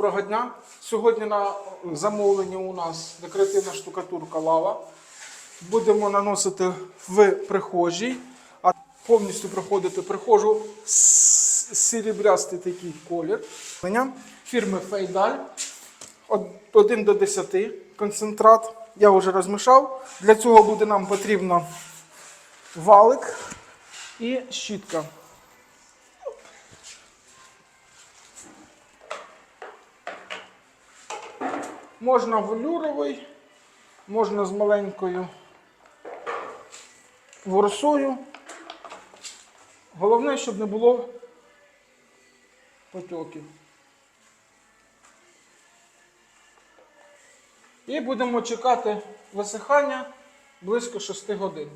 Доброго дня. Сьогодні на замовленні у нас декоративна штукатурка лава. Будемо наносити в прихожій, а повністю проходити прихожу с- серебрястий такий колір. Фірми Фейдаль 1 до 10 концентрат. Я вже розмішав. Для цього буде нам потрібно валик і щітка. Можна велюровий, можна з маленькою ворсою. Головне, щоб не було потьоків. І будемо чекати висихання близько 6 годин.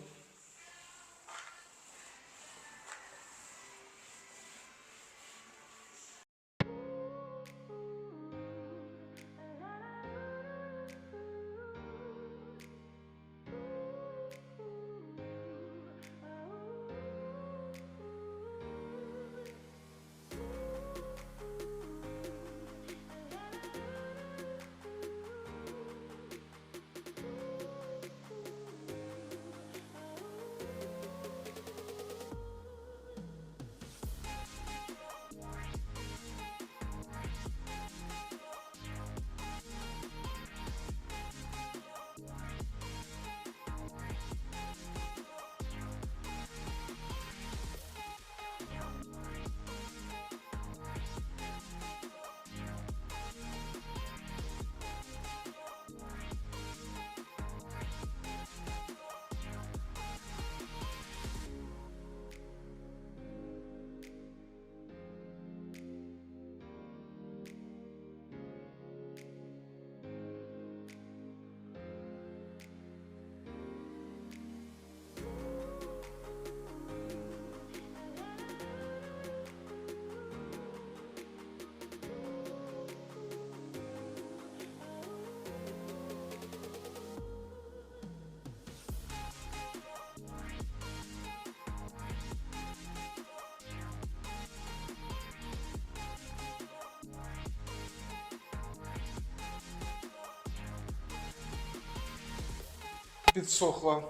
Підсохла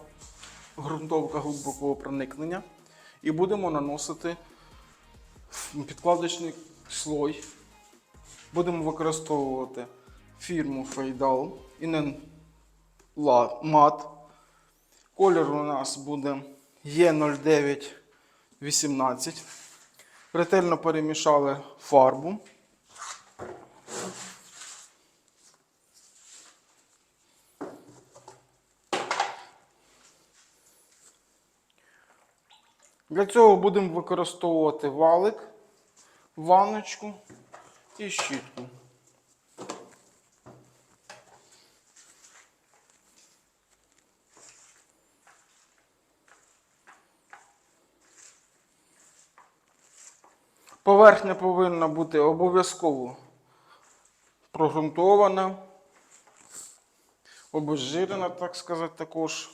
ґрунтовка глибокого проникнення. І будемо наносити підкладочний слой. Будемо використовувати фірму Feydal Inen Matte. Колір у нас буде Е0918. Ретельно перемішали фарбу. Для цього будемо використовувати валик, ванночку і щітку. Поверхня повинна бути обов'язково прогрунтована, обезжирена, так сказати, також.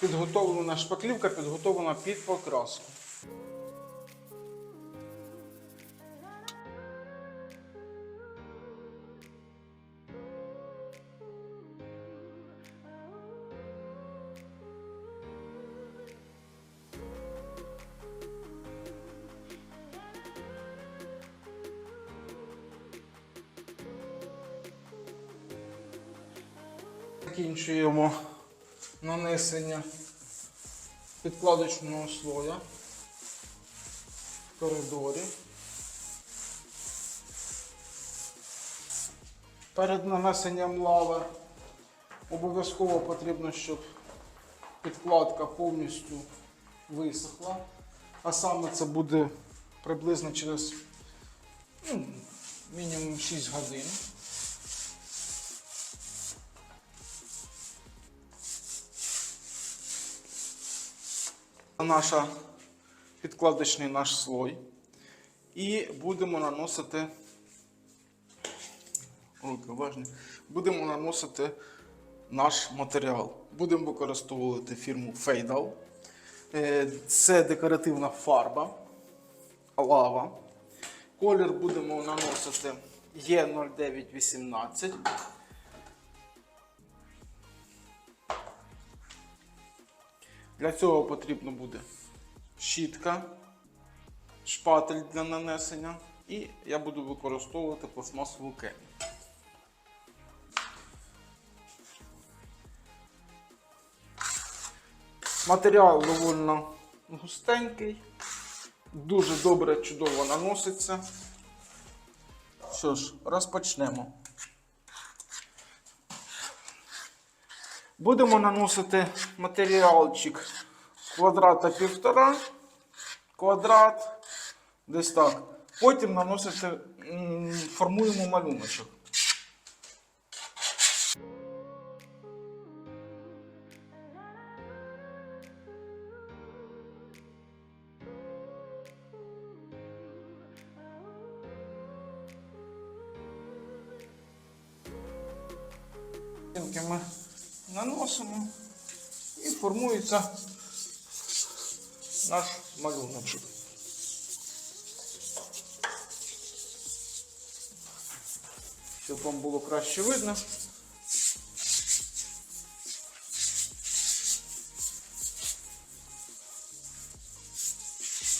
Підготовлена шпаклівка, підготовлена під покраску. Закінчуємо нанесення підкладочного слоя в коридорі. Перед нанесенням лави обов'язково потрібно, щоб підкладка повністю висохла. А саме це буде приблизно через ну, мінімум 6 годин. Наша підкладочний наш слой. І будемо наносити руки уважні. будемо наносити наш матеріал. Будемо використовувати фірму Фейдал. Е, Це декоративна фарба, лава. Колір будемо наносити Е0918. Для цього потрібно буде щітка, шпатель для нанесення і я буду використовувати пластмасову кемі. Матеріал доволі густенький, дуже добре, чудово наноситься. Що ж, розпочнемо. Будемо наносити матеріалчик квадрата півтора, квадрат, десь так. Потім наносити, формуємо малюночок. Малюночок. Щоб вам було краще видно.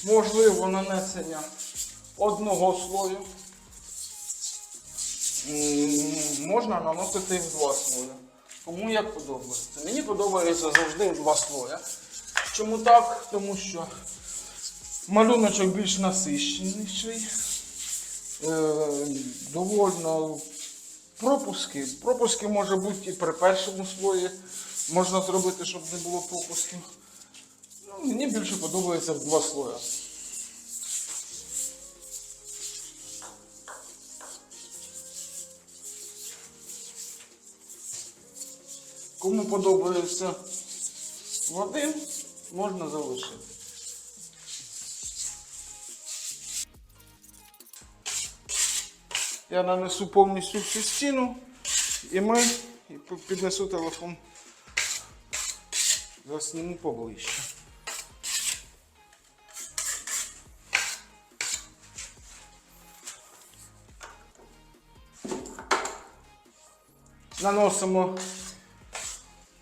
Можливо нанесення одного слою. Можна наносити і в два слої. Кому як подобається. Мені подобається завжди в два слоя. Чому так? Тому що малюночок більш насищеніший. Е, довольно пропуски. Пропуски може бути і при першому слої. Можна зробити, щоб не було пропусків. Ну, мені більше подобається в два слоя. Кому подобається в один, можна залишити. Я нанесу повністю всю стіну і ми піднесу телефон. Засніму поближче. Наносимо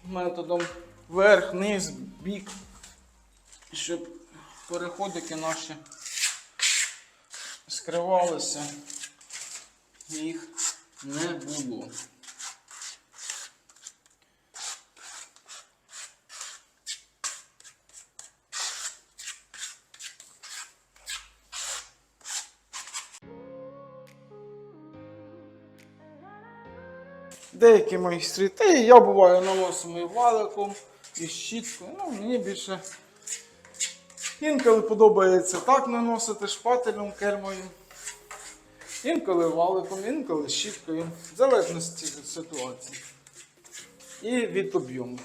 методом вверх, низ, бік, щоб переходики наші скривалися, їх не було. Деякі майстри, та і я буваю наносимо і валиком, і щіткою. Ну, мені більше інколи подобається так наносити шпателем, кельмою. Інколи валиком, інколи щіткою. В залежності від ситуації. І від об'єму.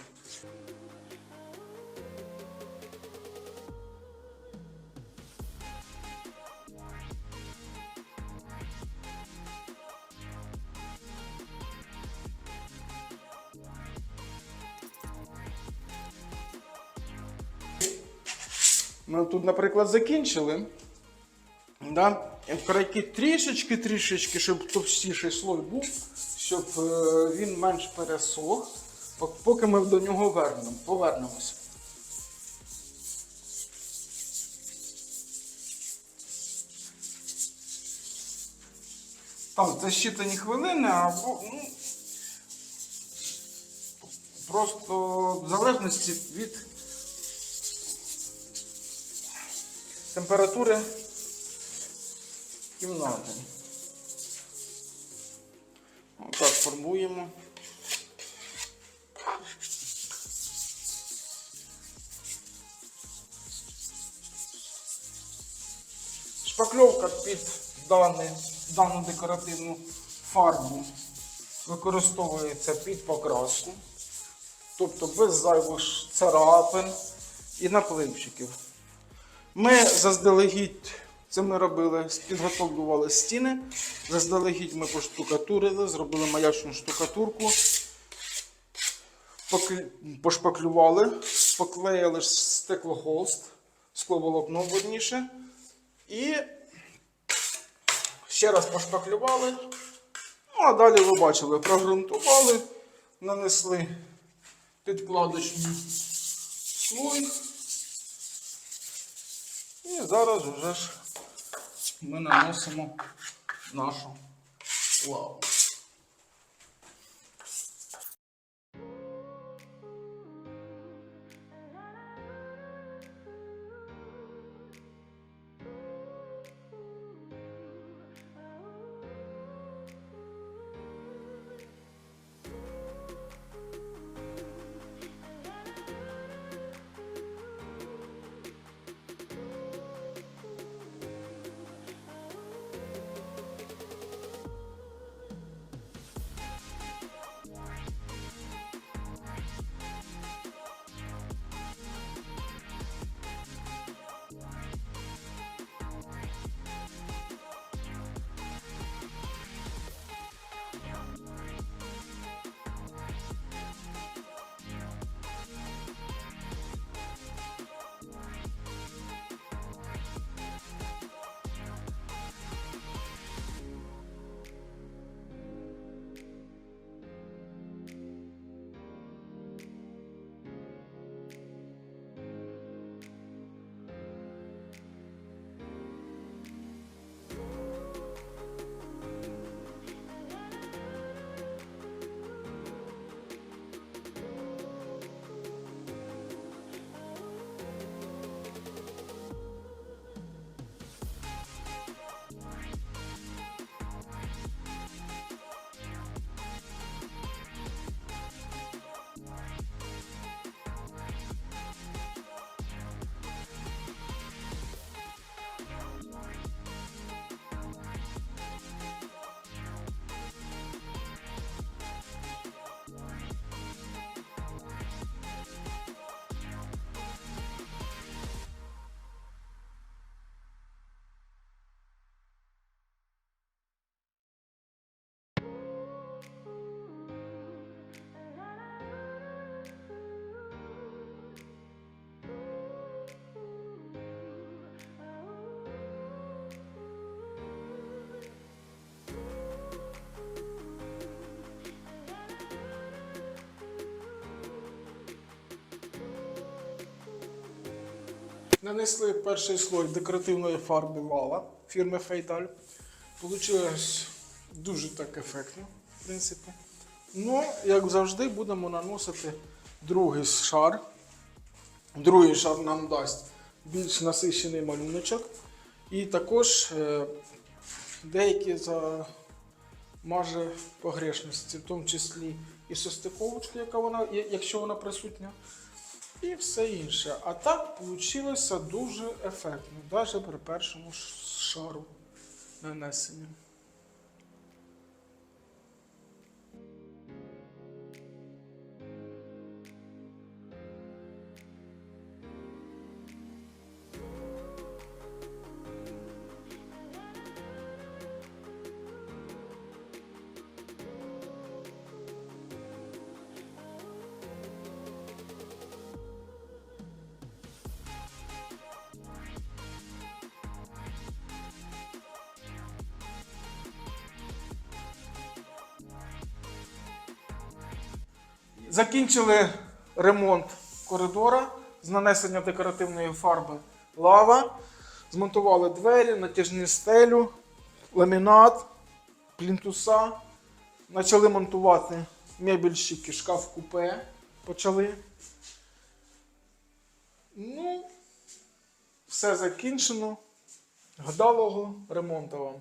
Ми тут, наприклад, закінчили. Да? Крайки трішечки-трішечки, щоб товстіший слой був, щоб е, він менш пересох, поки ми до нього вернемо, повернемося. Там це щитані хвилини, або ну, просто в залежності від температури кімнати. Отак формуємо. Шпакльовка під дане, дану декоративну фарбу використовується під покраску, тобто без зайвих царапин і напливчиків. Ми заздалегідь Це ми робили, підготовлювали стіни. Заздалегідь ми поштукатурили, зробили маячну штукатурку, пошпаклювали, поклеїли стеклоголст, скловолокно верніше. І ще раз пошпаклювали. Ну, а далі ви бачили, прогрунтували, нанесли підкладочний слой. І зараз вже ж ми наносимо нашу лаву. Нанесли перший слой декоративної фарби лава фірми Фейдаль. Получилось дуже так ефектно, в принципі. Ну, як завжди, будемо наносити другий шар. Другий шар нам дасть більш насичений малюночок. І також е, деякі замаже погрешності, в тому числі і состиковочка, яка вона, якщо вона присутня і все інше. А так вийшло дуже ефектно, навіть при першому шару нанесення. Закінчили ремонт коридора з нанесення декоративної фарби лава. Змонтували двері, натяжні стелю, ламінат, плінтуса. Почали монтувати мебельщики, шкаф купе. Почали. Ну, все закінчено. Гадалого ремонту вам.